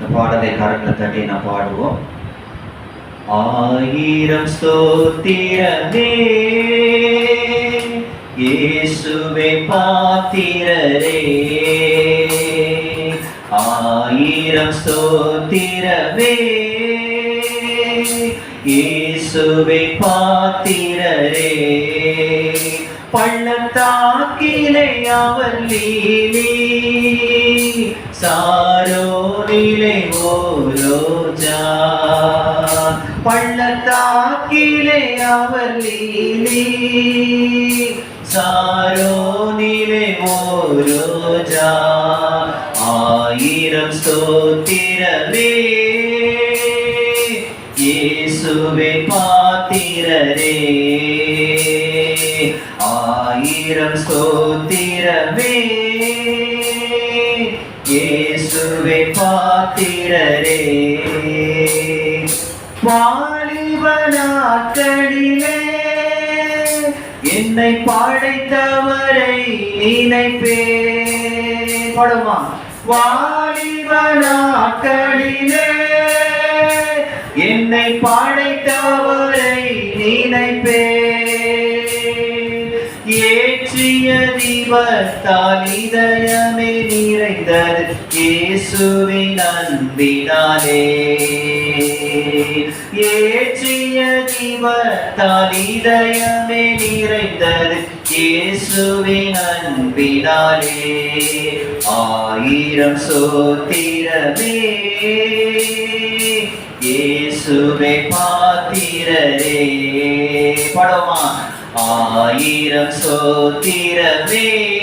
இந்த பாடலை கரங்களை தட்டி நான் பாடுவோம். ஆயிரம் ஸ்தோத்திரமே இயேசுவே பாத்திரரே. ஆயிரம் ஸ்தோத்திரமே இயேசுவே பாத்திரரே. பள்ளத்தாக்கிலே அவர் லீலி சாரோ நிலை ஓரோஜா. பள்ளத்தாக்கிலே அவர் லீலி சாரோ நிலை ஓரோஜா. ஆயிரம் ஸ்தோத்திரமே. இயேசுவே பாத்திரரே. படைத்தவரை நினைப்பே. படுமா வாலிப நாட்களிலே என்னை படைத்தவரை நினைப்பே. ஏற்றிய தீபத்தால் இதயமே நிறைந்தது. இயேசுவின் அன்பினாலே. ஏற்றிய தீபத்தால் இதயமே நிறைந்தது. இயேசுவின் அன்பினாலே ஆயிரம் சோத்திரமே. இயேசுவை பாத்திரரே. படமா ஆயிரம் சோத்திரமே.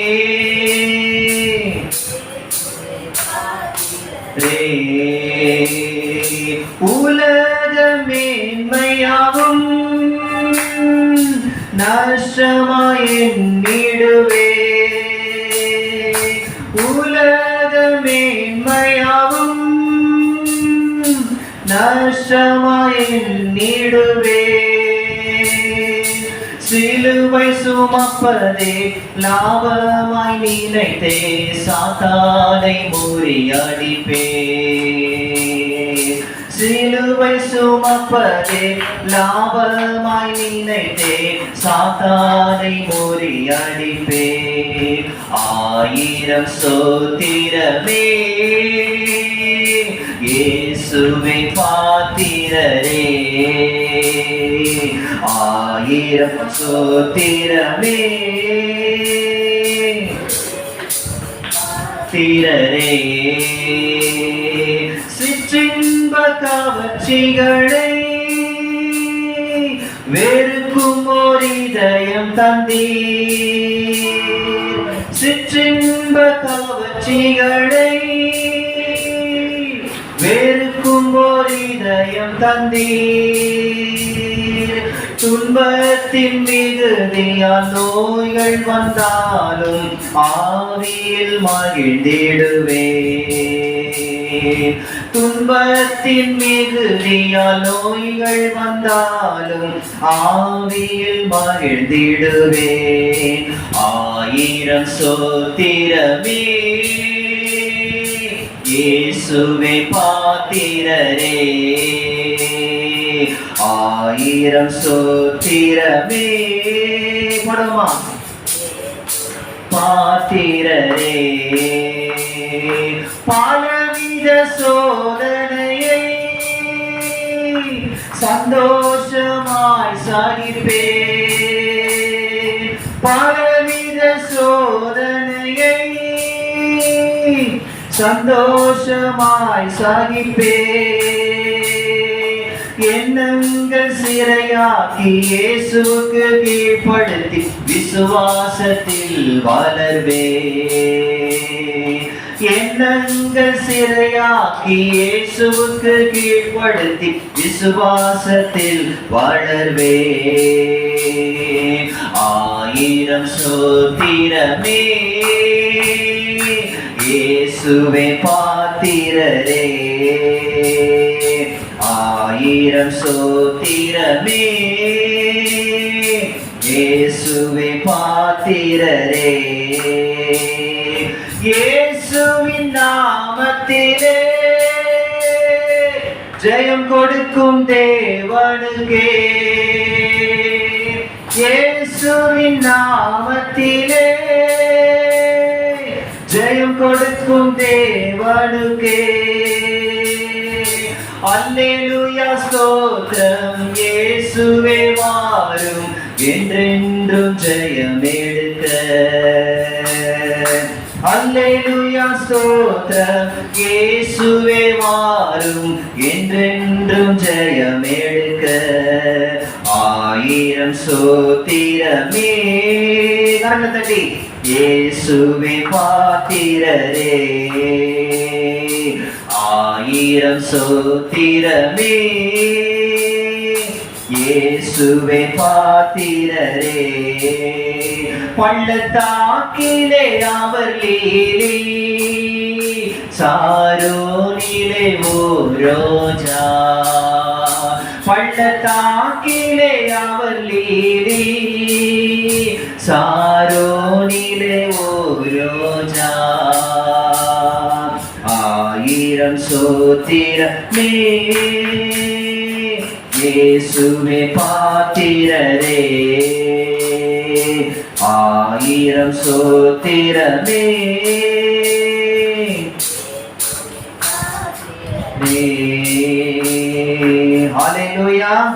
நஷ்டமாயிடுவே உலக மேன்மையாகும் நஷ்டமாயிடுவே சிலுவை சுமப்பதே லாபமாய் நினைத்தே சாத்தானை முறியடிப்பே சிலுவை சுமப்பதே லாபமாய் நினைத்தே சாத்தானை முறியடிப்பே ஆயிரம் சோத்திரமே இயேசுவை பாத்திரரே. ஆயிரம் சோத்திரமே திரரே. சிற்றின்ப வெறுக்கும் ஓர் இதயம் தந்தீர். சிற்றின்ப கவர்ச்சிகளை வெறுக்கும் ஓர் இதயம் தந்தீர். துன்பத்தின் மிகுதியால் நோய்கள் வந்தாலும் ஆவியில் மகிழ்ந்திடுவேன். துன்பத்தின் மிகுதியால் நோய்கள் வந்தாலும் ஆவியில் மகிழ்ந்திடுவே ஆயிரம் சோத்திரமே இயேசுவே பாத்திரரே. ஆயிரம் சோத்திரமே படமா பாத்திரரே. பால சோதனையை சந்தோஷமாய் சகிப்பே பலவித சோதனையை சந்தோஷமாய் சாகிப்பே எண்ணங்கள் சிறையாக்கி இயேசுக்கு கீழ்ப்படுத்தி விசுவாசத்தில் வளர்வே எண்ணங்கள் சிறையாக்கி இயேசுவுக்கு கீழ்ப்படுத்தி விசுவாசத்தில் வளர்வே. ஆயிரம் சோத்திரமே. இயேசுவே பாத்திரரே. ஆயிரம் சோத்திரமே. இயேசுவே பாத்திரரே. ஜெயம் கொடுக்கும் தேவனுக்கே இயேசுவின் நாமத்திலே ஜெயம் கொடுக்கும் தேவனுக்கே அல்லேலூயா ஸ்தோத்திரம் இயேசுவே வாரும் என்றென்றும் ஜெயம் எடுக்க அல்லேலூயா ஸ்தோத்திரம். இயேசுவே மாறும் என்றென்றும் ஜெயம் எடுக்க ஆயிரம் சோத்திரமே. கரங்களை தட்டி. இயேசுவே பாத்திரரே. ஆயிரம் சோத்திரமே. இயேசுவே பாத்திரரே. பள்ளத்தாக்கிலே அவர் லீலி சாரோனிலே ஓ ரோஜா. பள்ளத்தாக்கிலே அவர் லீலி சாரோனிலே ஓ ரோஜா. ஆயிரம் சோத்திரமே இயேசுவே பாத்திரரே. சோத்திரமே.